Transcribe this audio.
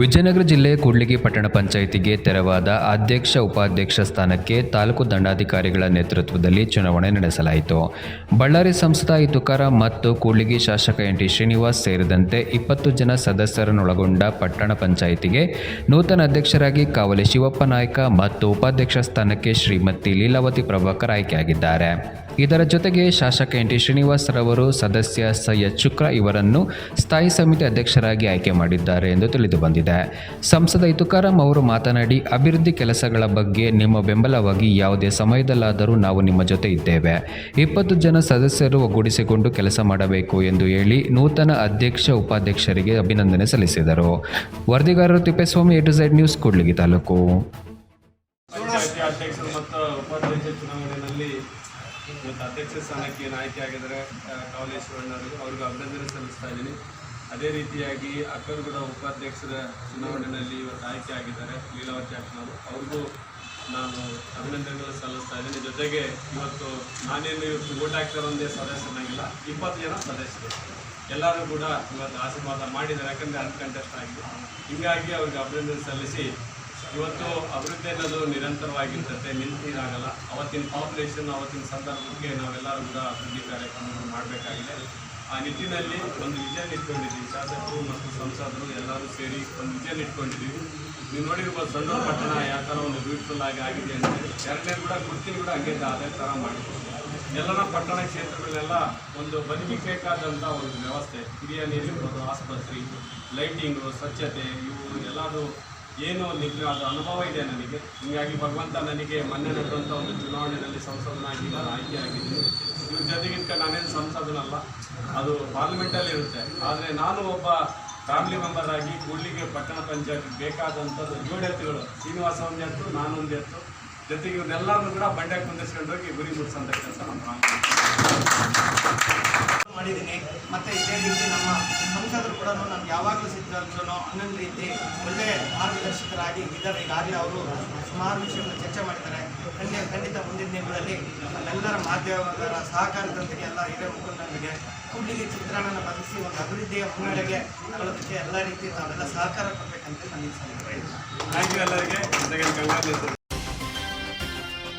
ವಿಜಯನಗರ ಜಿಲ್ಲೆ ಕೂಡ್ಲಿಗಿ ಪಟ್ಟಣ ಪಂಚಾಯಿತಿಗೆ ತೆರವಾದ ಅಧ್ಯಕ್ಷ ಉಪಾಧ್ಯಕ್ಷ ಸ್ಥಾನಕ್ಕೆ ತಾಲೂಕು ದಂಡಾಧಿಕಾರಿಗಳ ನೇತೃತ್ವದಲ್ಲಿ ಚುನಾವಣೆ ನಡೆಸಲಾಯಿತು. ಬಳ್ಳಾರಿ ಸಂಸದ ಇ ತುಕಾರಾಂ ಮತ್ತು ಕೂಡ್ಲಿಗಿ ಶಾಸಕ ಎನ್ ಶ್ರೀನಿವಾಸ್ ಸೇರಿದಂತೆ ಇಪ್ಪತ್ತು ಜನ ಸದಸ್ಯರನ್ನೊಳಗೊಂಡ ಪಟ್ಟಣ ಪಂಚಾಯಿತಿಗೆ ನೂತನ ಅಧ್ಯಕ್ಷರಾಗಿ ಕಾವಲಿ ಶಿವಪ್ಪ ನಾಯ್ಕ ಮತ್ತು ಉಪಾಧ್ಯಕ್ಷ ಸ್ಥಾನಕ್ಕೆ ಶ್ರೀಮತಿ ಲೀಲಾವತಿ ಪ್ರಭಾಕರ್ ಆಯ್ಕೆಯಾಗಿದ್ದಾರೆ. ಇದರ ಜೊತೆಗೆ ಶಾಸಕ ಎನ್ ಟಿ ಶ್ರೀನಿವಾಸ್ ರವರು ಸದಸ್ಯ ಸೈಯದ್ ಶುಕ್ರ ಇವರನ್ನು ಸ್ಥಾಯಿ ಸಮಿತಿ ಅಧ್ಯಕ್ಷರಾಗಿ ಆಯ್ಕೆ ಮಾಡಿದ್ದಾರೆ ಎಂದು ತಿಳಿದು ಬಂದಿದೆ. ಸಂಸದ ತುಕಾರಾಂ ಅವರು ಮಾತನಾಡಿ, ಅಭಿವೃದ್ಧಿ ಕೆಲಸಗಳ ಬಗ್ಗೆ ನಿಮ್ಮ ಬೆಂಬಲವಾಗಿ ಯಾವುದೇ ಸಮಯದಲ್ಲಾದರೂ ನಾವು ನಿಮ್ಮ ಜೊತೆ ಇದ್ದೇವೆ. ಇಪ್ಪತ್ತು ಜನ ಸದಸ್ಯರು ಒಗ್ಗೂಡಿಸಿಕೊಂಡು ಕೆಲಸ ಮಾಡಬೇಕು ಎಂದು ಹೇಳಿ ನೂತನ ಅಧ್ಯಕ್ಷ, ಉಪಾಧ್ಯಕ್ಷರಿಗೆ ಅಭಿನಂದನೆ ಸಲ್ಲಿಸಿದರು. ವರದಿಗಾರರು Thippeswamy, A to Z news Kudligi taluk. ಇವತ್ತು ಅಧ್ಯಕ್ಷ ಸ್ಥಾನಕ್ಕೆ ಏನು ಆಯ್ಕೆ ಆಗಿದ್ದಾರೆ ಕಾವಲೇಶ್ವರಣ್ಣವರಿಗೆ ಅವ್ರಿಗೆ ಅಭಿನಂದನೆ ಸಲ್ಲಿಸ್ತಾ ಇದ್ದೀನಿ. ಅದೇ ರೀತಿಯಾಗಿ ಅಕ್ಕರ್ಗುಡ ಉಪಾಧ್ಯಕ್ಷರ ಚುನಾವಣೆಯಲ್ಲಿ ಇವತ್ತು ಆಯ್ಕೆ ಆಗಿದ್ದಾರೆ, ಲೀಲಾವತಿ ಅಕ್ಕನವರು ಅವ್ರಿಗೂ ನಾನು ಅಭಿನಂದನೆಗಳು ಸಲ್ಲಿಸ್ತಾ ಇದ್ದೀನಿ. ಜೊತೆಗೆ ಇವತ್ತು ನಾನೇನು ಇವತ್ತು ಓಟ್ ಹಾಕ್ತಾರೊಂದೇ ಸದಸ್ಯನಾಗಿಲ್ಲ, ಇಪ್ಪತ್ತು ಜನ ಸದಸ್ಯರು. ಎಲ್ಲರೂ ಕೂಡ ಇವತ್ತು ಆಶೀರ್ವಾದ ಮಾಡಿದ್ದಾರೆ, ಯಾಕಂದರೆ ಅನ್ಕಂಟೆಸ್ಟ್ ಆಗಿದೆ. ಹೀಗಾಗಿ ಅವ್ರಿಗೆ ಅಭಿನಂದನೆ ಸಲ್ಲಿಸಿ ಇವತ್ತು ಅಭಿವೃದ್ಧಿ ಅನ್ನೋದು ನಿರಂತರವಾಗಿರ್ತದೆ, ನಿಂತಿರಾಗಲ್ಲ. ಅವತ್ತಿನ ಪಾಪ್ಯುಲೇಷನ್ ಅವತ್ತಿನ ಸಂದರ್ಭಕ್ಕೆ ನಾವೆಲ್ಲರೂ ಕೂಡ ಅಭಿವೃದ್ಧಿ ಕಾರ್ಯಕ್ರಮವನ್ನು ಮಾಡಬೇಕಾಗಿದೆ. ಆ ನಿಟ್ಟಿನಲ್ಲಿ ಒಂದು ವಿಷನ್ ಇಟ್ಕೊಂಡಿದ್ದೀವಿ. ಶಾಸಕರು ಮತ್ತು ಸಂಸದರು ಎಲ್ಲರೂ ಸೇರಿ ಒಂದು ವಿಷನ್ ಇಟ್ಕೊಂಡಿದ್ದೀವಿ. ನೀವು ನೋಡಿರ್ಬೋದು ಸಣ್ಣ ಪಟ್ಟಣ ಯಾವ ಥರ ಒಂದು ಬ್ಯೂಟಿಫುಲ್ ಆಗಿ ಆಗಿದೆ ಅಂದರೆ ಎರಡನೇ ಕೂಡ ಗುರ್ತಿನ ಕೂಡ ಹಂಗೆ ಅದೇ ಥರ ಮಾಡಿದ್ದೀವಿ ಎಲ್ಲರ ಪಟ್ಟಣ ಕ್ಷೇತ್ರಗಳೆಲ್ಲ ಒಂದು ಬದುಕಿ ಬೇಕಾದಂಥ ಒಂದು ವ್ಯವಸ್ಥೆ ಹಿರಿಯ ನೀರು, ಆಸ್ಪತ್ರೆ ಲೈಟಿಂಗು ಸ್ವಚ್ಛತೆ, ಇವು ಎಲ್ಲದು ಏನು ಅದು ಅನುಭವ ಇದೆ ನನಗೆ. ಹೀಗಾಗಿ ಭಗವಂತ ನನಗೆ ಮೊನ್ನೆ ನಡೆದಂಥ ಒಂದು ಚುನಾವಣೆಯಲ್ಲಿ ಸಂಸದನಾಗಿ ನಾನು ಆಯ್ಕೆಯಾಗಿದ್ದೀನಿ ಇವ್ರ ಜೊತೆಗಿಂತ ನಾನೇನು ಸಂಸದನಲ್ಲ, ಅದು ಪಾರ್ಲಿಮೆಂಟಲ್ಲಿ ಇರುತ್ತೆ. ಆದರೆ ನಾನು ಒಬ್ಬ ಫ್ಯಾಮಿಲಿ ಮೆಂಬರ್ ಆಗಿ ಕೂಡ್ಲಿಗೆ ಪಟ್ಟಣ ಪಂಚಾಯತ್ ಬೇಕಾದಂಥದ್ದು ಏಳು ಎತ್ತುಗಳು ಶ್ರೀನಿವಾಸ ಒಂದು ಎತ್ತು ನಾನೊಂದು ಎತ್ತು. ಜೊತೆಗೆ ಇವನ್ನೆಲ್ಲರೂ ಕೂಡ ಬಂಡೆ ಕುಂದಿಸ್ಕೊಂಡು ಹೋಗಿ ಗುರಿ ಮುಟ್ಸೋಂಥ ಕೆಲಸ ಮಾಡಿದ್ದೀನಿ. ಮತ್ತು ಇದೇ ರೀತಿ ನಮ್ಮ ಸಂಸದರು ಕೂಡ ನಾನು ಯಾವಾಗಲೂ ಸಿದ್ಧರು ಹನ್ನೊಂದು ರೀತಿ ಒಳ್ಳೆ ಮಾರ್ಗದರ್ಶಕರಾಗಿ ಇದ್ದಾರೆ. ಈಗಾಗಲೇ ಅವರು ಸುಮಾರು ವಿಷಯವನ್ನು ಚರ್ಚೆ ಮಾಡಿದ್ದಾರೆ. ಖಂಡಿತ ಖಂಡಿತ ಮುಂದಿನ ದಿನಗಳಲ್ಲಿ ನಮ್ಮೆಲ್ಲರ ಮಾಧ್ಯಮಗಳ ಸಹಕಾರದೊಂದಿಗೆ ಎಲ್ಲ ಹಿರಿಯ ಮುಖಂಡರಿಗೆ ಕುಂಡಿಗೆ ಚಿತ್ರಣನ ಬದಲಿಸಿ ಒಂದು ಅಭಿವೃದ್ಧಿಯ ಮುನ್ನಡೆಗೆ ತಗೊಳ್ಳೋದಕ್ಕೆ ಎಲ್ಲ ರೀತಿ ನಾವೆಲ್ಲ ಸಹಕಾರ ಕೊಡಬೇಕಂತ ನನಗೆ ಸಲಹೆ ಥ್ಯಾಂಕ್ ಯು ಎಲ್ಲರಿಗೆ.